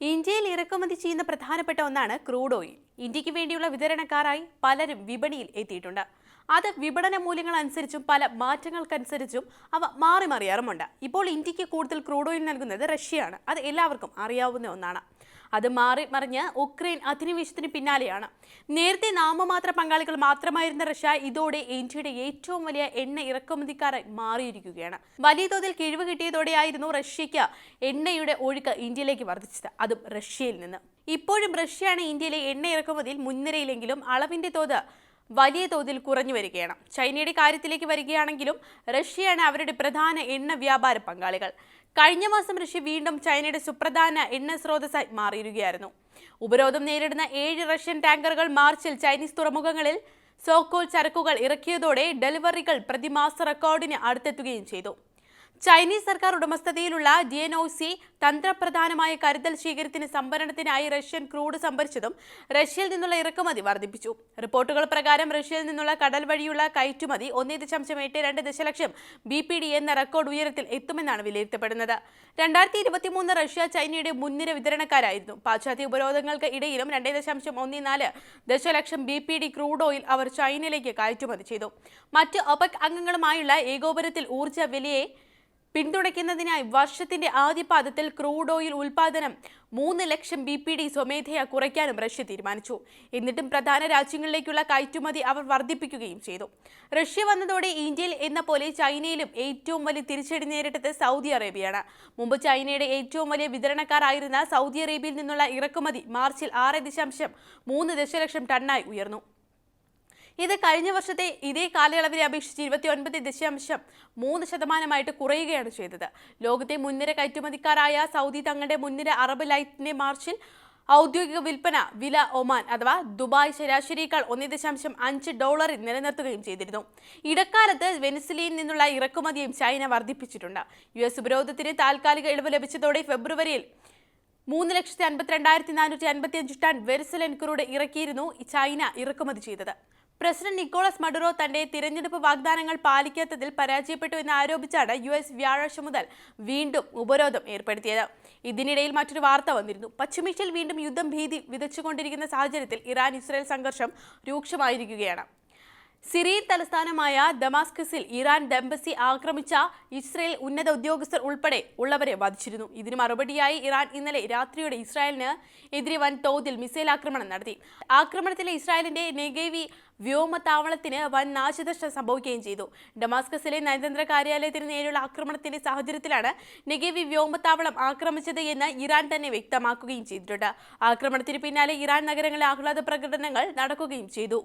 ഇന്ത്യയിൽ ഇറക്കുമതി ചെയ്യുന്ന പ്രധാനപ്പെട്ട ഒന്നാണ് ക്രൂഡ് ഓയിൽ. ഇന്ത്യയ്ക്ക് വേണ്ടിയുള്ള വിതരണക്കാരായി പലരും വിപണിയിൽ എത്തിയിട്ടുണ്ട്. അത് വിപണന മൂല്യങ്ങൾ അനുസരിച്ചും പല മാറ്റങ്ങൾക്കനുസരിച്ചും അവ മാറി മറിയാറുമുണ്ട് ഇപ്പോൾ ഇന്ത്യയ്ക്ക് കൂടുതൽ ക്രൂഡ് ഓയിൽ നൽകുന്നത് റഷ്യയാണ്. അത് എല്ലാവർക്കും അറിയാവുന്ന ഒന്നാണ്. അത് മാറി മറിഞ്ഞ് ഉക്രൈൻ അധിനിവേശത്തിന് പിന്നാലെയാണ്. നേരത്തെ നാമമാത്ര പങ്കാളികൾ മാത്രമായിരുന്ന റഷ്യ ഇതോടെ ഇന്ത്യയുടെ ഏറ്റവും വലിയ എണ്ണ ഇറക്കുമതിക്കാരായി മാറിയിരിക്കുകയാണ്. വലിയ തോതിൽ കിഴിവ് കിട്ടിയതോടെയായിരുന്നു റഷ്യയ്ക്ക് എണ്ണയുടെ ഒഴുക്ക് ഇന്ത്യയിലേക്ക് വർദ്ധിച്ചത്. അതും റഷ്യയിൽ നിന്ന്. ഇപ്പോഴും റഷ്യയാണ് ഇന്ത്യയിലെ എണ്ണ ഇറക്കുമതിയിൽ മുൻനിരയിലെങ്കിലും അളവിന്റെ തോത് വലിയ തോതിൽ കുറഞ്ഞു വരികയാണ്. ചൈനയുടെ കാര്യത്തിലേക്ക് വരികയാണെങ്കിലും റഷ്യയാണ് അവരുടെ പ്രധാന എണ്ണ വ്യാപാര പങ്കാളികൾ. കഴിഞ്ഞ മാസം റഷ്യ വീണ്ടും ചൈനയുടെ സുപ്രധാന എണ്ണ സ്രോതസ്സായി മാറിയിരിക്കുകയായിരുന്നു. ഉപരോധം നേരിടുന്ന ഏഴ് റഷ്യൻ ടാങ്കറുകൾ മാർച്ചിൽ ചൈനീസ് തുറമുഖങ്ങളിൽ സോക്കോൾ ചരക്കുകൾ ഇറക്കിയതോടെ ഡെലിവറികൾ പ്രതിമാസ റെക്കോർഡിന് അടുത്തെത്തുകയും ചെയ്തു. ചൈനീസ് സർക്കാർ ഉടമസ്ഥതയിലുള്ള ഡി എൻ ഒ സി തന്ത്രപ്രധാനമായ കരുതൽ സ്വീകരത്തിന് സംഭരണത്തിനായി റഷ്യൻ ക്രൂഡ് സംഭരിച്ചതും റഷ്യയിൽ നിന്നുള്ള ഇറക്കുമതി വർദ്ധിപ്പിച്ചു. റിപ്പോർട്ടുകൾ പ്രകാരം റഷ്യയിൽ നിന്നുള്ള കടൽ വഴിയുള്ള കയറ്റുമതി ഒന്നേ ദശാംശം എട്ട് രണ്ട് ദശലക്ഷം ബി പി ഡി എന്ന റെക്കോർഡ് ഉയരത്തിൽ എത്തുമെന്നാണ് വിലയിരുത്തപ്പെടുന്നത്. രണ്ടായിരത്തി ഇരുപത്തിമൂന്ന് റഷ്യ ചൈനയുടെ മുൻനിര വിതരണക്കാരായിരുന്നു. പാശ്ചാത്യ ഉപരോധങ്ങൾക്ക് ഇടയിലും രണ്ടേ ദശാംശം ഒന്നേ നാല് ദശലക്ഷം B P D crude oil അവർ ചൈനയിലേക്ക് കയറ്റുമതി ചെയ്തു. മറ്റ് ഒപെക് അംഗങ്ങളുമായുള്ള ഏകോപനത്തിൽ ഊർജ വിലയെ പിന്തുണയ്ക്കുന്നതിനായി വർഷത്തിന്റെ ആദ്യ പാദത്തിൽ ക്രൂഡ് ഓയിൽ ഉൽപാദനം മൂന്ന് ലക്ഷം ബി പി ഡി സ്വമേധയാ കുറയ്ക്കാനും റഷ്യ തീരുമാനിച്ചു. എന്നിട്ടും പ്രധാന രാജ്യങ്ങളിലേക്കുള്ള കയറ്റുമതി അവർ വർദ്ധിപ്പിക്കുകയും ചെയ്തു. റഷ്യ വന്നതോടെ ഇന്ത്യയിൽ എന്ന പോലെ ചൈനയിലും ഏറ്റവും വലിയ തിരിച്ചടി നേരിട്ടത് സൗദി അറേബ്യയാണ്. മുമ്പ് ചൈനയുടെ ഏറ്റവും വലിയ വിതരണക്കാരായിരുന്ന സൗദി അറേബ്യയിൽ നിന്നുള്ള ഇറക്കുമതി മാർച്ചിൽ ആറ് ദശാംശം മൂന്ന് ദശലക്ഷം ടണ്ണായി ഉയർന്നു. ഇത് കഴിഞ്ഞ വർഷത്തെ ഇതേ കാലയളവിനെ അപേക്ഷിച്ച് ഇരുപത്തി ഒൻപത് ദശാംശം മൂന്ന് ശതമാനമായിട്ട് കുറയുകയാണ് ചെയ്തത്. ലോകത്തെ മുൻനിര കയറ്റുമതിക്കാരായ സൗദി തങ്ങളുടെ മുൻനിര അറബ് ലൈറ്റിന്റെ മാർച്ചിൽ ഔദ്യോഗിക വിൽപ്പന വില ഒമാൻ അഥവാ ദുബായ് ശരാശരിയേക്കാൾ ഒന്നേ ദശാംശം അഞ്ച് ഡോളറിൽ നിലനിർത്തുകയും ചെയ്തിരുന്നു. ഇടക്കാലത്ത് വെനിസിലയിൽ നിന്നുള്ള ഇറക്കുമതിയും ചൈന വർദ്ധിപ്പിച്ചിട്ടുണ്ട്. യു എസ് ഉപരോധത്തിന് താൽക്കാലിക ഇളവ് ലഭിച്ചതോടെ ഫെബ്രുവരിയിൽ മൂന്ന് ലക്ഷത്തി അൻപത്തിരണ്ടായിരത്തി നാനൂറ്റി അൻപത്തി അഞ്ച് ടൺ വെരിസലൻ ക്രൂഡ് ഇറക്കിയിരുന്നു ചൈന ഇറക്കുമതി ചെയ്തത്. പ്രസിഡന്റ് നിക്കോളസ് മഡുറോ തന്റെ തിരഞ്ഞെടുപ്പ് വാഗ്ദാനങ്ങൾ പാലിക്കാത്തതിൽ പരാജയപ്പെട്ടു എന്ന് ആരോപിച്ചാണ് യു എസ് വ്യാഴാഴ്ച മുതൽ വീണ്ടും ഉപരോധം ഏർപ്പെടുത്തിയത്. ഇതിനിടയിൽ മറ്റൊരു വാർത്ത വന്നിരുന്നു. പശ്ചിമേഷ്യയിൽ വീണ്ടും യുദ്ധം ഭീതി വിതച്ചുകൊണ്ടിരിക്കുന്ന സാഹചര്യത്തിൽ ഇറാൻ ഇസ്രായേൽ സംഘർഷം രൂക്ഷമായിരിക്കുകയാണ്. സിറിയൻ തലസ്ഥാനമായ ദമാസ്കസിൽ ഇറാൻ ദമ്പസി ആക്രമിച്ച ഇസ്രയേൽ ഉന്നത ഉദ്യോഗസ്ഥർ ഉൾപ്പെടെ ഉള്ളവരെ വധിച്ചിരുന്നു. ഇതിന് മറുപടിയായി ഇറാൻ ഇന്നലെ രാത്രിയോടെ ഇസ്രായേലിന് എതിരെ വൻ തോതിൽ മിസൈൽ ആക്രമണം നടത്തി. ആക്രമണത്തിലെ ഇസ്രായേലിന്റെ നെഗേവി വ്യോമതാവളത്തിന് വൻ നാശനഷ്ടം സംഭവിക്കുകയും ചെയ്തു. ഡമാസ്കസിലെ നയതന്ത്ര കാര്യാലയത്തിന് നേരെയുള്ള ആക്രമണത്തിന്റെ സാഹചര്യത്തിലാണ് നെഗേവി വ്യോമതാവളം ആക്രമിച്ചത് എന്ന് ഇറാൻ തന്നെ വ്യക്തമാക്കുകയും ചെയ്തിട്ടുണ്ട്. ആക്രമണത്തിന് പിന്നാലെ ഇറാൻ നഗരങ്ങളിൽ ആഹ്ലാദ പ്രകടനങ്ങൾ നടക്കുകയും ചെയ്തു.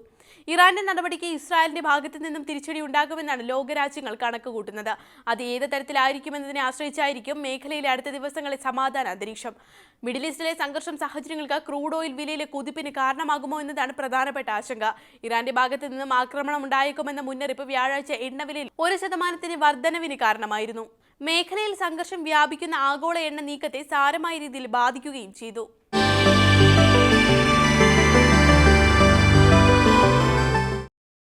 ഇറാന്റെ നടപടിക്ക് ഇസ്രായേലിന്റെ ഭാഗത്തു നിന്നും തിരിച്ചടി ഉണ്ടാകുമെന്നാണ് ലോകരാജ്യങ്ങൾ കണക്ക് കൂട്ടുന്നത് അത് ഏത് തരത്തിലായിരിക്കുമെന്നതിനെ ആശ്രയിച്ചായിരിക്കും മേഖലയിലെ അടുത്ത ദിവസങ്ങളിൽ സമാധാന അന്തരീക്ഷം. മിഡിൽ ഈസ്റ്റിലെ സംഘർഷം സാഹചര്യങ്ങൾക്ക് ക്രൂഡ് ഓയിൽ വിലയിലെ കുതിപ്പിന് കാരണമാകുമോ എന്നതാണ് പ്രധാനപ്പെട്ട ആശങ്ക. ഇറാന്റെ ഭാഗത്തു നിന്നും ആക്രമണം ഉണ്ടായേക്കുമെന്ന മുന്നറിയിപ്പ് വ്യാഴാഴ്ച എണ്ണവിലയിൽ ഒരു ശതമാനത്തിന് വർധനവിന് കാരണമായിരുന്നു. മേഖലയിൽ സംഘർഷം വ്യാപിക്കുന്ന ആഗോള എണ്ണ നീക്കത്തെ സാരമായ രീതിയിൽ ബാധിക്കുകയും ചെയ്തു.